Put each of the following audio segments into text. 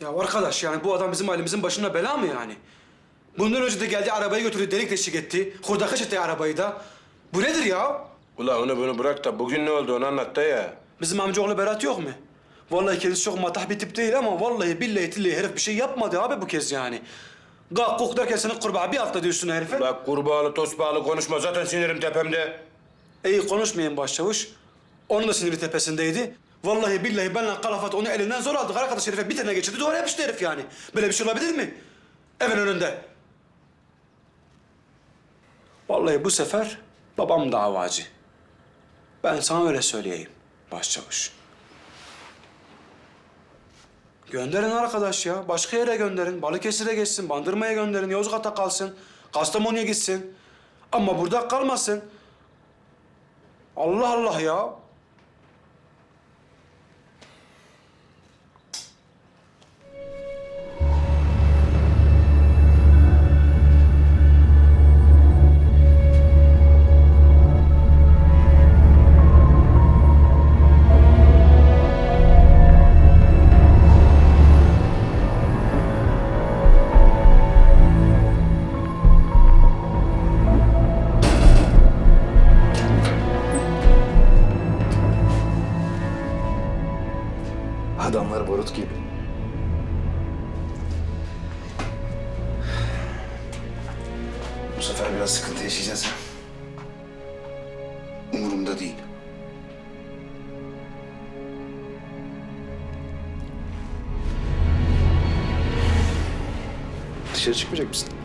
Ya arkadaş yani bu adam bizim ailemizin başına bela mı yani? Bundan önce de geldi arabayı götürdü delik deşik etti. Hurdakaş etti arabayı da. Bu nedir ya? Ula onu bunu bırak da bugün ne oldu onu anlat da ya. Bizim amcaoğlu Berat yok mu? Vallahi kendisi çok matah bir tip değil ama vallahi billahi tillahi herif bir şey yapmadı abi bu kez yani. Gak kok derken senin kurbağa bir atladı üstüne herife. Bak kurbağalı tosbağalı konuşma zaten sinirim tepemde. İyi konuşmayın başçavuş. Onun da siniri tepesindeydi. Vallahi billahi benle kalafat onu elinden zor aldık. Arkadaş herife bir tane geçirdi duvara yapıştı herif yani. Böyle bir şey olabilir mi? Evin önünde. Vallahi bu sefer babam davacı. Ben sana öyle söyleyeyim başçavuş. Gönderin arkadaş ya. Başka yere gönderin. Balıkesir'e geçsin, Bandırma'ya gönderin, Yozgat'a kalsın, Kastamonu'ya gitsin. Ama burada kalmasın. Allah Allah ya. Adamlar barut gibi. Bu sefer biraz sıkıntı yaşayacağız. Umurumda değil. Dışarı çıkmayacak mısın?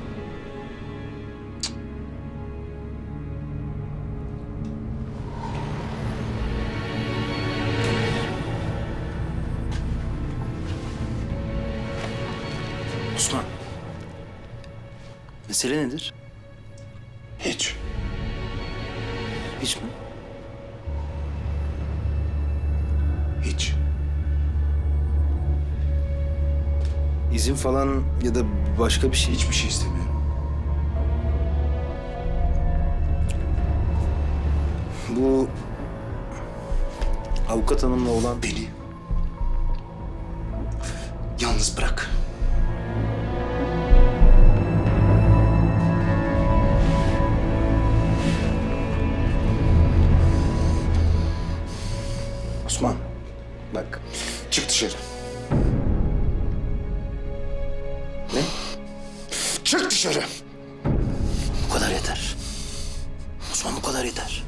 Osman. Mesele nedir? Hiç. Hiç mi? Hiç. İzin falan ya da başka bir şey hiçbir şey istemiyorum. Bu avukat hanımla olan Beni yalnız bırak. Osman. Bak. Çık dışarı. Ne? Çık dışarı. Bu kadar yeter. Osman bu kadar yeter.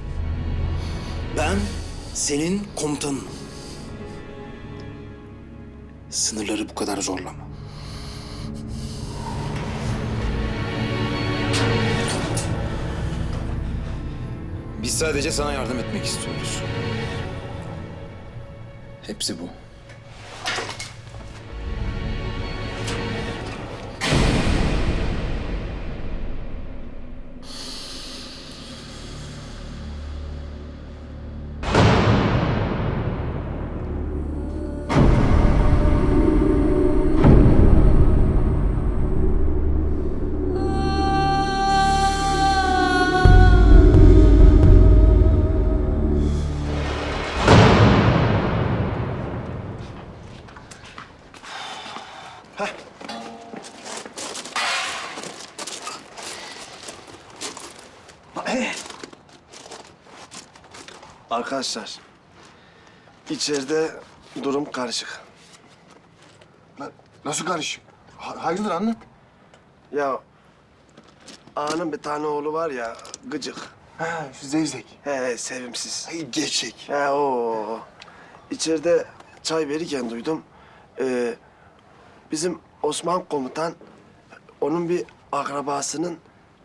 Ben senin komutanın. Sınırları bu kadar zorlama. Biz sadece sana yardım etmek istiyoruz. Hepsi bu. Arkadaşlar, içeride durum karışık. Nasıl karışık? Ha- hayırdır anlat. Ya ağanın bir tane oğlu var ya, gıcık. Ha şu zevzek. He, he sevimsiz. Ay gerçek. He o. İçeride çay verirken duydum. Ee, bizim Osman komutan onun bir akrabasının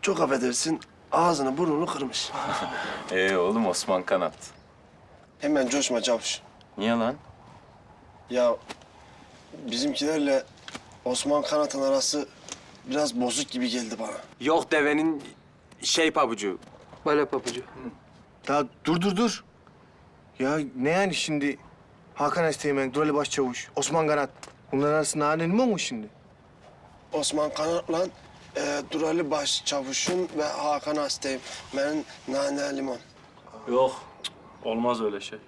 çok affedersin ağzını burnunu kırmış. Ee oğlum Osman Kanat. Hemen coşma çavuş. Niye lan? Ya bizimkilerle Osman Kanat'ın arası biraz bozuk gibi geldi bana. Yok devenin şey pabucu. Böyle papucu. Ya dur dur dur. Ya ne yani şimdi Hakan Esteğmen, Durali Başçavuş, Osman Kanat. Bunların arasında hanenin mi olmuş şimdi? Osman Kanat'la ee, e, Durali Başçavuş'un ve Hakan Hasteyim. Benim nane limon. Yok. Olmaz öyle şey.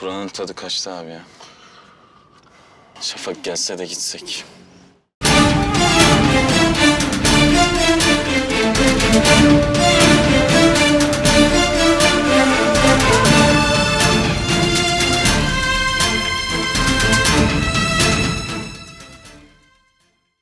Buranın tadı kaçtı abi ya. Şafak gelse de gitsek.